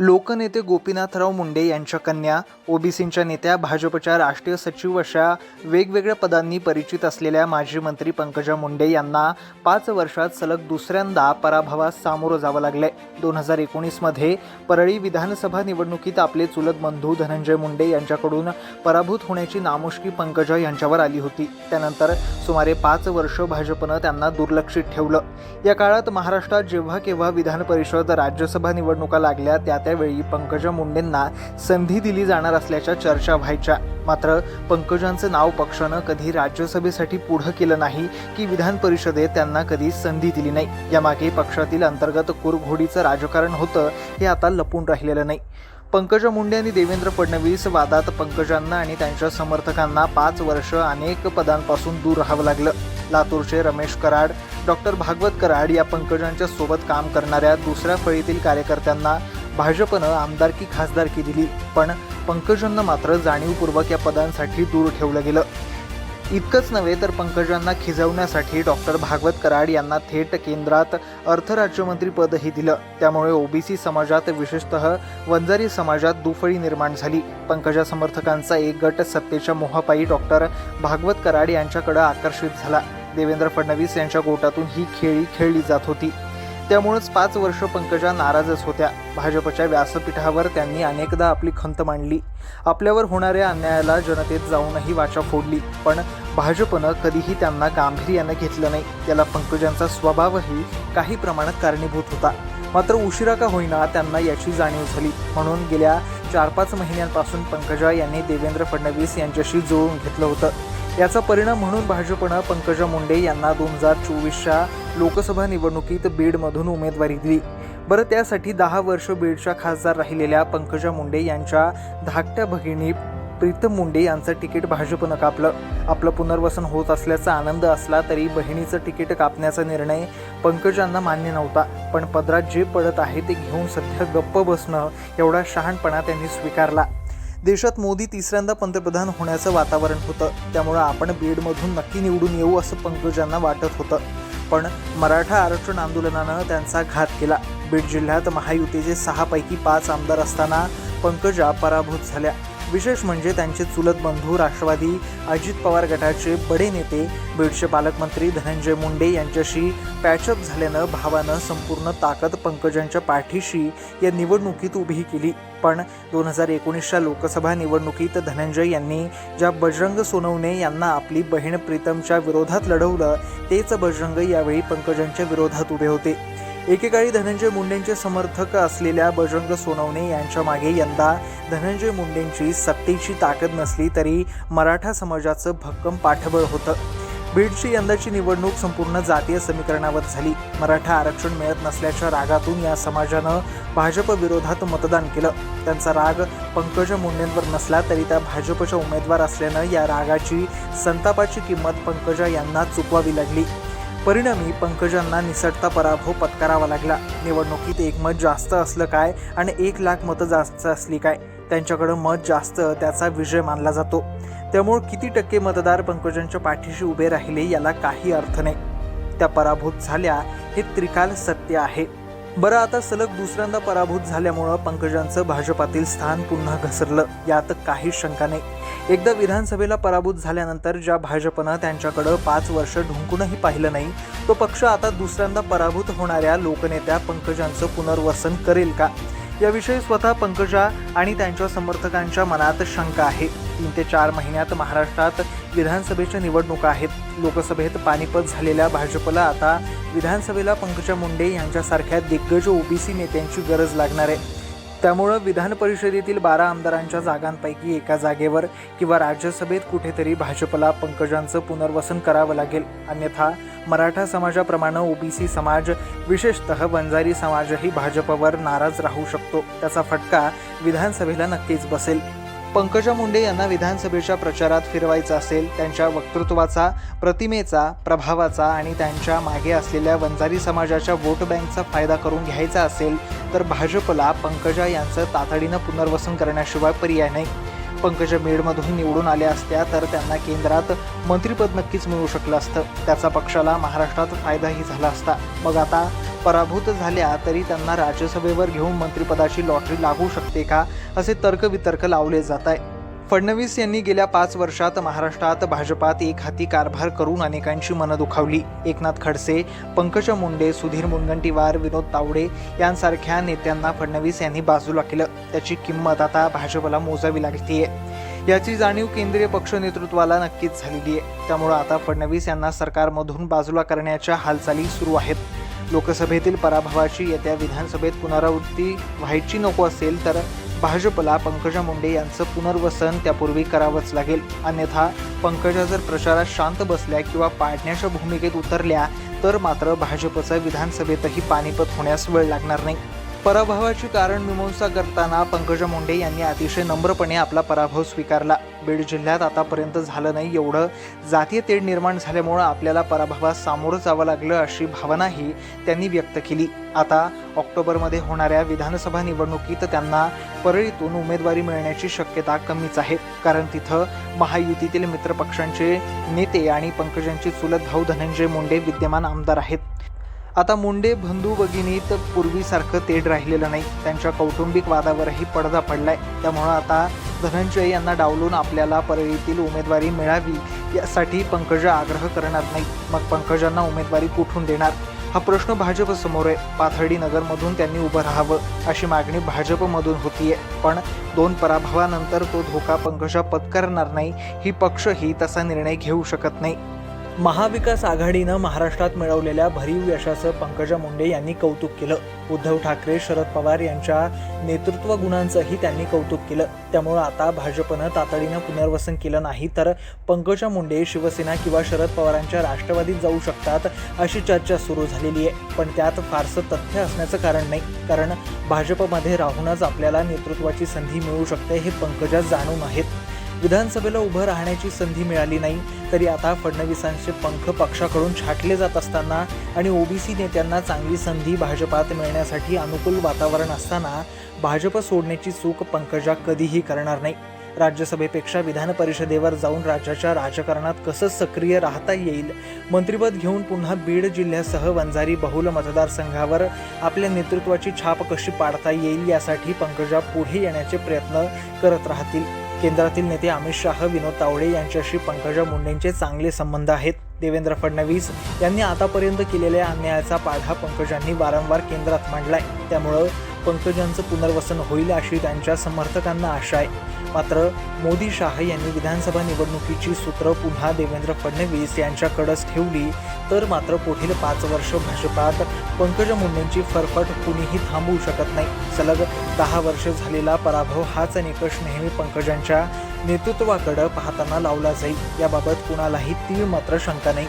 लोकनेते गोपीनाथराव मुंडे यांच्या कन्या ओबीसींच्या नेत्या भाजपच्या राष्ट्रीय सचिव अशा वेगवेगळ्या पदांनी परिचित असलेल्या माजी मंत्री पंकजा मुंडे यांना पाच वर्षात सलग दुसऱ्यांदा पराभवास सामोरं जावं लागलंय. दोन हजार एकोणीसमध्ये परळी विधानसभा निवडणुकीत आपले चुलत बंधू धनंजय मुंडे यांच्याकडून पराभूत होण्याची नामुष्की पंकजा यांच्यावर आली होती. त्यानंतर सुमारे पाच वर्ष भाजपनं त्यांना दुर्लक्षित ठेवलं. या काळात महाराष्ट्रात जेव्हा केव्हा विधान परिषद राज्यसभा निवडणुका लागल्या त्या त्यावेळी पंकजा मुंडेंना संधी दिली जाणार असल्याच्या चर्चा व्हायच्या. मात्र पंकजांचं नाव पक्षानं कधी राज्यसभेसाठी पुढं केलं नाही की विधान परिषदेत त्यांना कधी संधी दिली नाही यामागे पक्षातील अंतर्गत कुरघोडीचं राजकारण होतं हे आता लपून राहिलेलं नाही. पंकजा मुंडे आणि देवेंद्र फडणवीस वादात पंकजांना आणि त्यांच्या समर्थकांना पाच वर्ष अनेक पदांपासून दूर राहावं लागलं. लातूरचे रमेश कराड डॉक्टर भागवत कराड या पंकजांच्या सोबत काम करणाऱ्या दुसऱ्या फळीतील कार्यकर्त्यांना भाजपनं आमदारकी खासदारकी दिली पण पंकजांना मात्र जाणीवपूर्वक या पदांसाठी दूर ठेवलं गेलं. इतकंच नव्हे तर पंकजांना खिजवण्यासाठी डॉक्टर भागवत कराड यांना थेट केंद्रात अर्थराज्यमंत्री पदही दिलं. त्यामुळे ओबीसी समाजात विशेषतः वंजारी समाजात दुफळी निर्माण झाली. पंकजा समर्थकांचा एक गट सत्तेच्या मोहापायी डॉक्टर भागवत कराड यांच्याकडे आकर्षित झाला. देवेंद्र फडणवीस यांच्या गोटातून ही खेळी खेळली जात होती. त्यामुळेच पाच वर्ष पंकजा नाराजच होत्या. भाजपच्या व्यासपीठावर त्यांनी अनेकदा आपली खंत मांडली. आपल्यावर होणाऱ्या अन्यायाला जनतेत जाऊनही वाचा फोडली. पण भाजपनं कधीही त्यांना गांभीर्यानं घेतलं नाही. त्याला पंकजांचा स्वभावही काही प्रमाणात कारणीभूत होता. मात्र उशिरा का होईना त्यांना याची जाणीव झाली. म्हणून गेल्या चार पाच महिन्यांपासून पंकजा यांनी देवेंद्र फडणवीस यांच्याशी जुळवून घेतलं होतं. याचा परिणाम म्हणून भाजपनं पंकजा मुंडे यांना दोन हजार चोवीसच्या लोकसभा निवडणुकीत बीडमधून उमेदवारी दिली. बरं त्यासाठी दहा वर्ष बीडच्या खासदार राहिलेल्या पंकजा मुंडे यांच्या धाकट्या भगिनी प्रीतम मुंडे यांचं तिकीट भाजपनं कापलं. आपलं पुनर्वसन होत असल्याचा आनंद असला तरी बहिणीचं तिकीट कापण्याचा निर्णय पंकजांना मान्य नव्हता. पण पदरात जे पडत आहे ते घेऊन सध्या गप्प बसणं एवढा शहाणपणा त्यांनी स्वीकारला. देशात मोदी तिसऱ्यांदा पंतप्रधान होण्याचं वातावरण होतं. त्यामुळं आपण बीडमधून नक्की निवडून येऊ असं पंकजांना वाटत होतं. पण मराठा आरक्षण आंदोलनानं त्यांचा घात केला. बीड जिल्ह्यात महायुतीचे सहापैकी पाच आमदार असताना पंकजा पराभूत झाल्या. विशेष म्हणजे त्यांचे चुलत बंधू राष्ट्रवादी अजित पवार गटाचे बडे नेते बीडचे पालकमंत्री धनंजय मुंडे यांच्याशी पॅचअप झाल्यानं भावानं संपूर्ण ताकद पंकजांच्या पाठीशी या निवडणुकीत उभी केली. पण दोन हजार एकोणीसच्या लोकसभा निवडणुकीत धनंजय यांनी ज्या बजरंग सोनवणे यांना आपली बहीण प्रीतमच्या विरोधात लढवलं तेच बजरंग यावेळी पंकजांच्या विरोधात उभे होते. एकेकाळी धनंजय मुंडेंचे समर्थक असलेल्या बजरंग सोनवणे यांच्या मागे यंदा धनंजय मुंडेंची सत्तेची ताकद नसली तरी मराठा समाजाचं भक्कम पाठबळ होतं. बीडची यंदाची निवडणूक संपूर्ण जातीय समीकरणावर झाली. मराठा आरक्षण मिळत नसल्याच्या रागातून या समाजानं भाजप विरोधात मतदान केलं. त्यांचा राग पंकजा मुंडेंवर नसला तरी त्या भाजपच्या उमेदवार असल्यानं या रागाची संतापाची किंमत पंकजा यांना चुकवावी लागली. परिणामी पंकजांना निसटता पराभव पत्करावा लागला. निवडणुकीत एक मत जास्त असलं काय आणि एक लाख मतं जास्त असली काय? त्यांच्याकडं मत जास्त त्याचा विजय मानला जातो. त्यामुळे किती टक्के मतदार पंकजांच्या पाठीशी उभे राहिले याला काही अर्थ नाही. त्या पराभूत झाल्या हे त्रिकाल सत्य आहे. बरं आता सलग दुसऱ्यांदा पराभूत झाल्यामुळं पंकजांचं भाजपातील स्थान पुन्हा घसरलं. यात काही शंका नाही. एकदा विधानसभेला पराभूत झाल्यानंतर ज्या भाजपनं त्यांच्याकडं पाच वर्ष ढुंकूनही पाहिलं नाही तो पक्ष आता दुसऱ्यांदा पराभूत होणाऱ्या लोकनेत्या पंकजांचं पुनर्वसन करेल का? याविषयी स्वतः पंकजा आणि त्यांच्या समर्थकांच्या मनात शंका आहे. तीन ते चार महिन्यात महाराष्ट्रात विधानसभेच्या निवडणुका आहेत. लोकसभेत पानिपत झालेल्या भाजपला आता विधानसभेला पंकजा मुंडे यांच्यासारख्या दिग्गज ओबीसी नेत्यांची गरज लागणार आहे. त्यामुळं विधान परिषदेतील बारा आमदारांच्या जागांपैकी एका जागेवर किंवा राज्यसभेत कुठेतरी भाजपला पंकजांचं पुनर्वसन करावं लागेल. अन्यथा मराठा समाजाप्रमाणे ओबीसी समाज विशेषतः वंजारी समाजही भाजपवर नाराज राहू शकतो. त्याचा फटका विधानसभेला नक्कीच बसेल. पंकजा मुंडे यांना विधानसभेच्या प्रचारात फिरवायचं असेल त्यांच्या वक्तृत्वाचा प्रतिमेचा प्रभावाचा आणि त्यांच्या मागे असलेल्या वंजारी समाजाच्या वोट बँकचा फायदा करून घ्यायचा असेल तर भाजपला पंकजा यांचं तातडीनं पुनर्वसन करण्याशिवाय पर्याय नाही. पंकज मेडमधून निवडून आल्या असत्या तर त्यांना केंद्रात मंत्रिपद नक्कीच मिळू शकलं असतं. त्याचा पक्षाला महाराष्ट्रात फायदाही झाला असता. मग आता पराभूत झाल्या तरी त्यांना राज्यसभेवर घेऊन मंत्रिपदाची लॉटरी लागू शकते का? असे तर्कवितर्क लावले जात आहे. फडणवीस यांनी गेल्या पाच वर्षात महाराष्ट्रात भाजपात एक हाती कारभार करून अनेकांची मनं दुखावली. एकनाथ खडसे पंकजा मुंडे सुधीर मुनगंटीवार विनोद तावडे यांसारख्या नेत्यांना फडणवीस यांनी बाजूला केलं. त्याची किंमत आता भाजपला मोजावी लागतीये. याची जाणीव केंद्रीय पक्ष नेतृत्वाला नक्कीच झालेली आहे. त्यामुळं आता फडणवीस यांना सरकारमधून बाजूला करण्याच्या हालचाली सुरू आहेत. लोकसभेतील पराभवाची येत्या विधानसभेत पुनरावृत्ती व्हायची नको असेल तर भाजपला पंकजा मुंडे यांचं पुनर्वसन त्यापूर्वी करावंच लागेल. अन्यथा पंकजा जर प्रचारात शांत बसल्या किंवा पाडण्याच्या भूमिकेत उतरल्या तर मात्र भाजपचं विधानसभेतही पानिपत होण्यास वेळ लागणार नाही. पराभवाची कारण मीमांसा करताना पंकजा मुंडे यांनी अतिशय नम्रपणे आपला पराभव स्वीकारला. बीड जिल्ह्यात आतापर्यंत झालं नाही एवढं. जातीय तेढ निर्माण झाल्यामुळं आपल्याला पराभवास सामोरं जावं लागलं अशी भावनाही त्यांनी व्यक्त केली. आता ऑक्टोबरमध्ये होणाऱ्या विधानसभा निवडणुकीत त्यांना परळीतून उमेदवारी मिळण्याची शक्यता कमीच आहे. कारण तिथं महायुतीतील मित्रपक्षांचे नेते आणि पंकजांची चुलत भाऊ धनंजय मुंडे विद्यमान आमदार आहेत. आता मुंडे बंधू भगिनीत पूर्वीसारखं तेढ राहिलेलं नाही. त्यांच्या कौटुंबिक वादावरही पडदा पडलाय. त्यामुळं आता धनंजय यांना डावलून आपल्याला परळीतील उमेदवारी मिळावी यासाठी पंकजा आग्रह करणार नाही. मग पंकजांना उमेदवारी कुठून देणार? हा प्रश्न भाजपसमोर आहे. पाथर्डी नगरमधून त्यांनी उभं राहावं अशी मागणी भाजपमधून होतीये. पण दोन पराभवानंतर तो धोका पंकजा पत्करणार नाही. ही पक्षही तसा निर्णय घेऊ शकत नाही. महाविकास आघाडीनं महाराष्ट्रात मिळवलेल्या भरीव यशाचं पंकजा मुंडे यांनी कौतुक केलं. उद्धव ठाकरे शरद पवार यांच्या नेतृत्व गुणांचंही त्यांनी कौतुक केलं. त्यामुळं आता भाजपनं तातडीनं पुनर्वसन केलं नाही तर पंकजा मुंडे शिवसेना किंवा शरद पवारांच्या राष्ट्रवादीत जाऊ शकतात अशी चर्चा सुरू झालेली आहे. पण त्यात फारसं तथ्य असण्याचं कारण नाही. कारण भाजपमध्ये राहूनच आपल्याला नेतृत्वाची संधी मिळू शकते हे पंकजा जाणून आहेत. विधानसभेला उभं राहण्याची संधी मिळाली नाही तरी आता फडणवीसांचे पंख पक्षाकडून छाटले जात असताना आणि ओबीसी नेत्यांना चांगली संधी भाजपात मिळण्यासाठी अनुकूल वातावरण असताना भाजप सोडण्याची चूक पंकजा कधीही करणार नाही. राज्यसभेपेक्षा विधान परिषदेवर जाऊन राज्याच्या राजकारणात कसं सक्रिय राहता येईल? मंत्रिपद घेऊन पुन्हा बीड जिल्ह्यासह वंजारी बहुल मतदारसंघावर आपल्या नेतृत्वाची छाप कशी पाडता येईल यासाठी पंकजा पुढे येण्याचे प्रयत्न करत राहतील. केंद्रातील नेते अमित शाह विनोद तावडे यांच्याशी पंकजा मुंडेंचे चांगले संबंध आहेत. देवेंद्र फडणवीस यांनी आतापर्यंत केलेल्या अन्यायाचा पाढा पंकजांनी वारंवार केंद्रात मांडलाय. त्यामुळं पंकजांचं पुनर्वसन होईल अशी त्यांच्या समर्थकांना आशा आहे. मात्र मोदी शाह यांनी विधानसभा निवडणुकीची सूत्र पुन्हा देवेंद्र फडणवीस यांच्याकडेच ठेवली तर मात्र पुढील पाच वर्ष भाजपात पंकजा मुंडेंची फरफट कुणीही थांबवू शकत नाही. सलग दहा वर्ष झालेला पराभव हाच निकष नेहमी पंकजांच्या नेतृत्वाकडे पाहताना लावला जाईल. याबाबत कुणालाही ती मात्र शंका नाही.